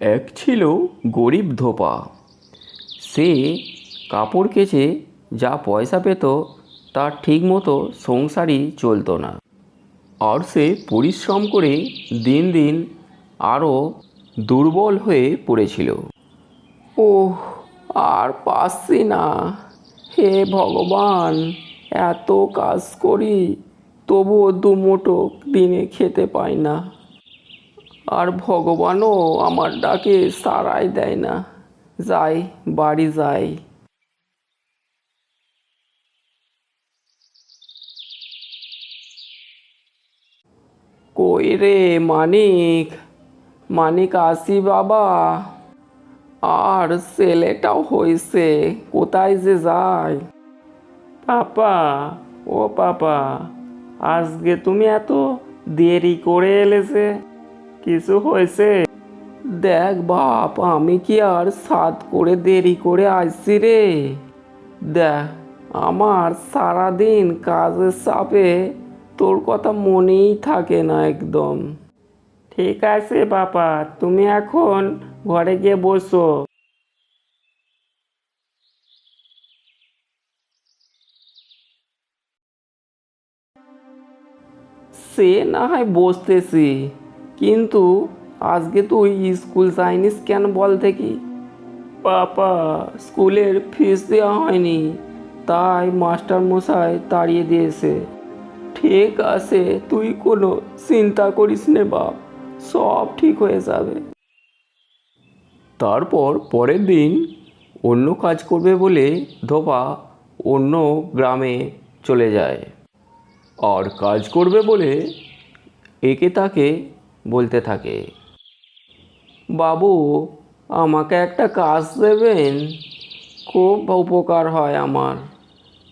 এক ছিল গরিব ধোপা। সে কাপড় কেচে যা পয়সা পেত তার ঠিকমতো সংসারই চলতো না। আর সে পরিশ্রম করে দিন দিন আরও দুর্বল হয়ে পড়েছিল। ওহ, আর পারছি না। হে ভগবান, এত কাজ করি, তবুও দুমুঠো দিনে খেতে পাই না। আর ভগবানও আমার ডাকে সারাই দেয় না। যাই, বাড়ি যাই। কই রে মানিক মানিক আসি বাবা। আর ছেলেটাও হয়েছে কোথায় যে যায়? পাপা, ও পাপা, আজকে তুমি এত দেরি করে এলেছে। কিছু হয়েছে? দেখ বাপ, আমি কি আর সাত করে দেরি করে আসছি রে? দেখ, আমার সারাদিন কাজের চাপে তোর কথা মনেই থাকে না একদম। ঠিক আছে বাবা তুমি এখন ঘরে গিয়ে বসো। সে না হয় বসতেছি। কিন্তু আজকে তুই স্কুল যাইনিস কেন বল দেখি? পাপা, স্কুলের ফিস দেওয়া হয়নি, তাই মাস্টার মশাই তাড়িয়ে দিয়েছে। ঠিক আছে, তুই কোনো চিন্তা করিস নে বাপ, সব ঠিক হয়ে যাবে। তারপর পরের দিন অন্য কাজ করবে বলে ধোপা অন্য গ্রামে চলে যায়। আর কাজ করবে বলে একে তাকে বলতে থাকে। বাবু, আমাকে একটা কাজ দেবেন। খুব উপকার হয় আমার।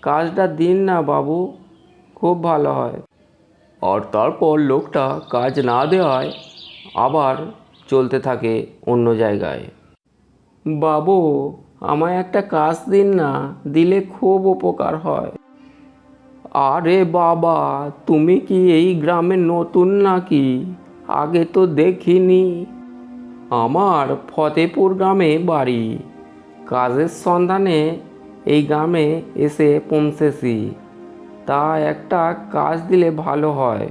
কাজটা দিন না, বাবু। খুব ভালো হয়। আর তারপর লোকটা কাজ না দেওয়ায় আবার চলতে থাকে অন্য জায়গায়। বাবু, আমায় একটা কাজ দিন না, দিলে খুব উপকার হয়। আরে বাবা, তুমি কি এই গ্রামে নতুন নাকি? আগে তো দেখিনি। আমার ফতেপুর গ্রামে বাড়ি। কাজের সন্ধানে এই গ্রামে এসে পৌঁছেছি। তা একটা কাজ দিলে ভালো হয়।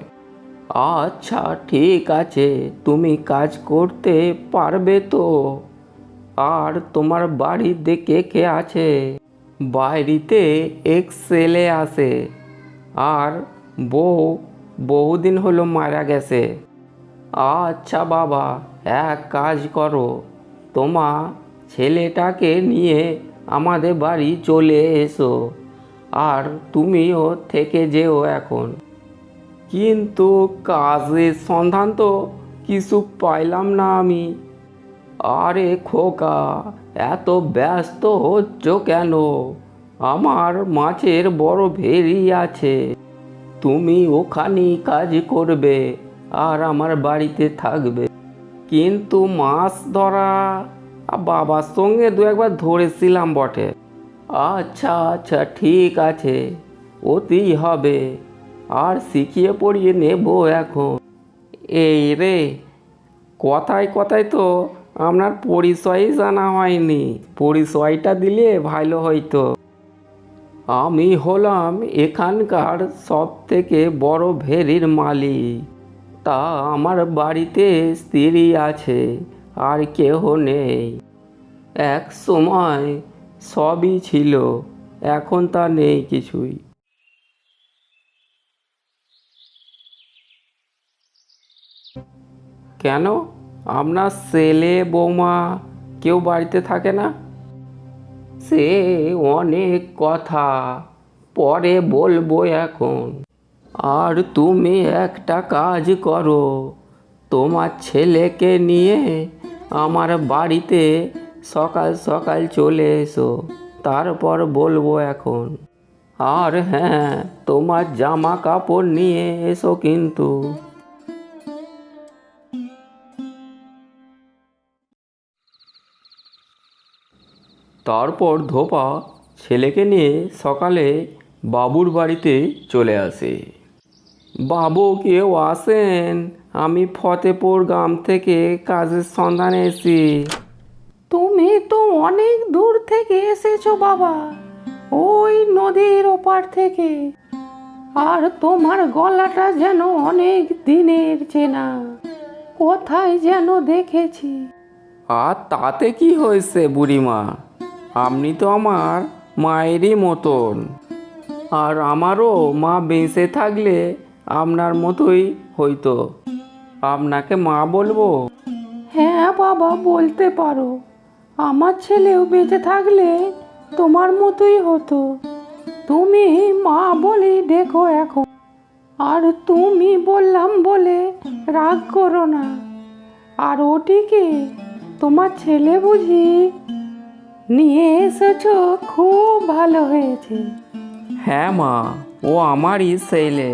আচ্ছা ঠিক আছে, তুমি কাজ করতে পারবে তো। আর তোমার বাড়িতে কে কে আছে? বাড়িতে এক ছেলে আছে। আর বউ বহুদিন হলো মারা গেছে। আচ্ছা বাবা, এক কাজ করো। তোমা ছেলেটাকে নিয়ে আমাদের বাড়ি চলে এসো, আর তুমিও থেকে যেও এখন। কিন্তু কাজের সন্ধান তো কিছু পাইলাম না আমি। আরে খোকা, এত ব্যস্ত হচ্ছ কেন? আমার মাছের বড় ভেরি আছে। তুমি ওখানেই কাজ করবে। আর আমার বাড়িতে থাকবে। কিন্তু মাছ ধরা বাবার সঙ্গে দু একবার ধরেছিলাম বটে। আচ্ছা আচ্ছা ঠিক আছে, ওতেই হবে। আর শিখিয়ে পড়িয়ে নেব এখন। এই রে, কথায় কথায় তো আপনার পরিচয়ই জানা হয়নি। পরিচয়টা দিলে ভালো হইতো। আমি হলাম এখানকার সব থেকে বড় ভেরির মালিক। তা আমার বাড়িতে স্ত্রী আছে, আর কেহ নেই। এক সময় সবই ছিল, এখন তা নেই কিছুই। কেন? আপনার ছেলে, বৌমা কেউ বাড়িতে থাকে না? সে অনেক কথা পরে বলব এখন। আর তুমি একটা কাজ করো। তোমার ছেলেকে নিয়ে আমার বাড়িতে সকাল সকাল চলে এসো, তারপর বলব এখন। আর হ্যাঁ তোমার জামা কাপড় নিয়ে এসো কিন্তু। তারপর ধোপা ছেলেকে নিয়ে সকালে বাবুর বাড়িতে চলে আসে। বাবু কেউ আসেন আমি ফতেপুর গ্রাম থেকে কাজের সন্ধানে এসি তুমি তো অনেক দূর থেকে এসেছ বাবা। ওই নদীর ওপার থেকে। আর তোমার গলাটা যেন অনেক দিনের চেনা। কোথায় যেন দেখেছি। আর তাতে কি হয়েছে বুড়িমা? আপনি তো আমার মায়েরই মতন। আর আমারও মা বেঁচে থাকলে আপনার মতোই হইতো। আপনাকে মা বলব? হ্যাঁ বাবা বলতে পারো। আমার ছেলেও বেঁচে থাকলে তোমার মতোই হতো। তুমি মা বলি দেখো এখন। আর তুমি বললাম বলে রাগ করো না। আর ওটিকে তোমার ছেলে বুঝি নিয়ে এসেছ খুব ভালো হয়েছে। হ্যাঁ মা ও আমারই ছেলে।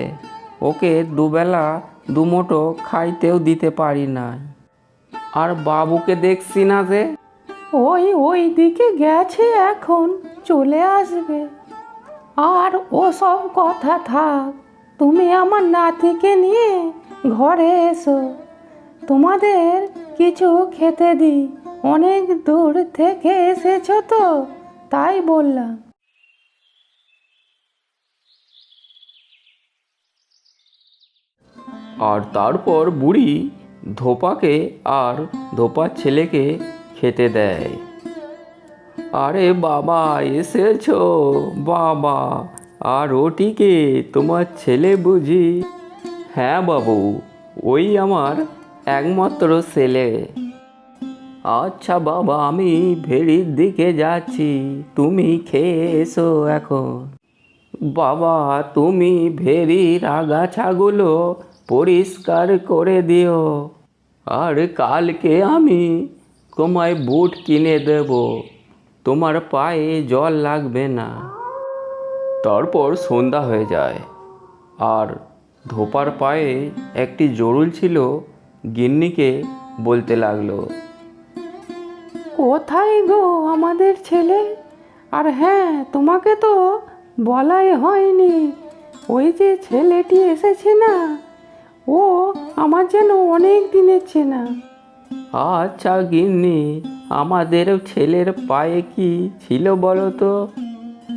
ওকে দুবেলা দুমোটো খাইতেও দিতে পারি না আর বাবুকে দেখছি না যে। ওই ওই দিকে গেছে এখন, চলে আসবে। আর ওসব কথা থাক, তুমি আমার নাতিকে নিয়ে ঘরে এসো। তোমাদের কিছু খেতে দিই অনেক দূর থেকে এসেছ তো, তাই বললাম। আর তারপর বুড়ি ধোপাকে আর ধোপার ছেলেকে খেতে দেয়। আরে বাবা, এসেছ? বাবা, আর ওটিকে তোমার ছেলে বুঝি? হ্যাঁ বাবু, ওই আমার একমাত্র ছেলে। আচ্ছা বাবা, আমি ভেড়ির দিকে যাচ্ছি, তুমি খেয়ে এসো এখন। বাবা, তুমি ভেড়ির আগাছাগুলো পরিষ্কার করে দিও। আর কালকে আমি তোমায় বুট কিনে দেব। তোমার পায়ে জল লাগবে না। তারপর সন্ধ্যা হয়ে যায়। আর ধোপার পায়ে একটি জরুল ছিল, গিন্নিকে বলতে লাগল। কোথায় গো আমাদের ছেলে? আর হ্যাঁ তোমাকে তো বলাই হয়নি। ওই যে ছেলেটি এসেছে না? ও আমার যেন অনেক দিনের চেনা। আচ্ছা গিন্নি আমাদের ছেলের পায়ে কি ছিল বলো তো?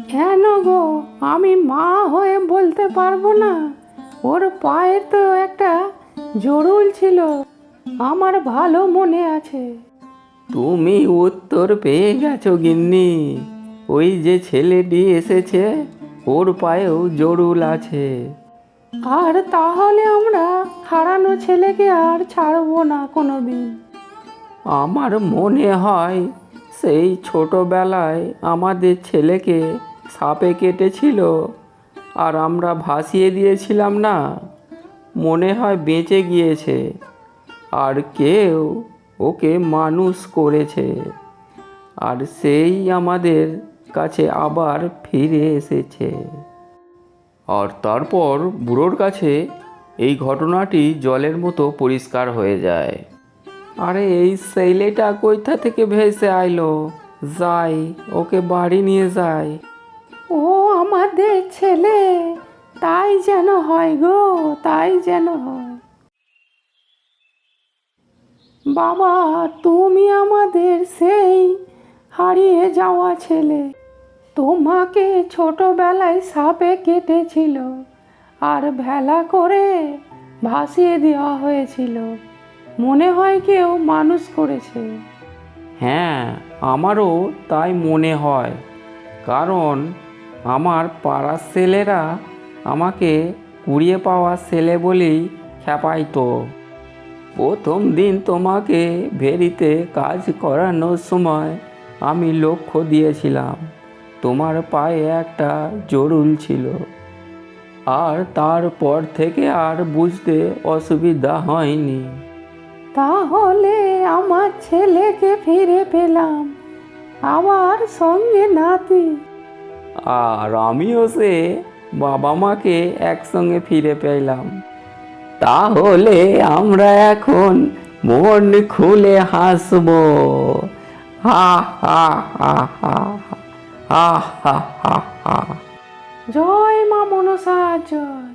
কেন গো? আমি মা হয়ে বলতে পারব না। ওর পায়ে তো একটা জরুল ছিল। আমার ভালো মনে আছে। তুমি উত্তর পেয়ে গেছো গিন্নি। ওই যে ছেলেটি এসেছে ওর পায়েও জরুল আছে। আর তাহলে আমরা হারানো ছেলেকে আর ছাড়বো না কোনো দিন আমার মনে হয় সেই ছোটবেলায় আমাদের ছেলেকে সাপে কেটেছিল আর আমরা ভাসিয়ে দিয়েছিলাম না। মনে হয় বেঁচে গিয়েছে। আর কেউ ওকে মানুষ করেছে। আর সেই আমাদের কাছে আবার ফিরে এসেছে। আর তারপর বুড়োর কাছে এই ঘটনাটি জলের মতো পরিষ্কার হয়ে যায়। আরে, এই ছেলেটা কোথা থেকে ভেসে আইলো? যাই, ওকে বাড়ি নিয়ে যাই। ও আমাদের ছেলে, তাই যেন হয় গো, তাই যেন হয়। বাবা, তুমি আমাদের সেই হারিয়ে যাওয়া ছেলে। তোমাকে ছোটবেলায় সাপে কেটেছিল আর ভেলা করে ভাসিয়ে দেওয়া হয়েছিল। মনে হয় কেউ মানুষ করেছে। হ্যাঁ আমারও তাই মনে হয়। কারণ আমার পাড়ার ছেলেরা আমাকে কুড়িয়ে পাওয়া ছেলে বলেই খেপাইতো প্রথম দিন তোমাকে ভেরিতে কাজ করানোর সময় আমি লক্ষ্য দিয়েছিলাম। তোমার পায়ে একটা জরুল ছিল। আর তারপর থেকে আর বুঝতে অসুবিধা হয়নি। তাহলে আমার ছেলেকে ফিরে পেলাম আমার সঙ্গে নাতি। আর আমিও সে বাবা মাকে একসঙ্গে ফিরে পেলাম। তাহলে আমরা এখন মন খুলে হাসবো। হা হা হা হা। হা হা হা হা। জয় মা মনসা জয়।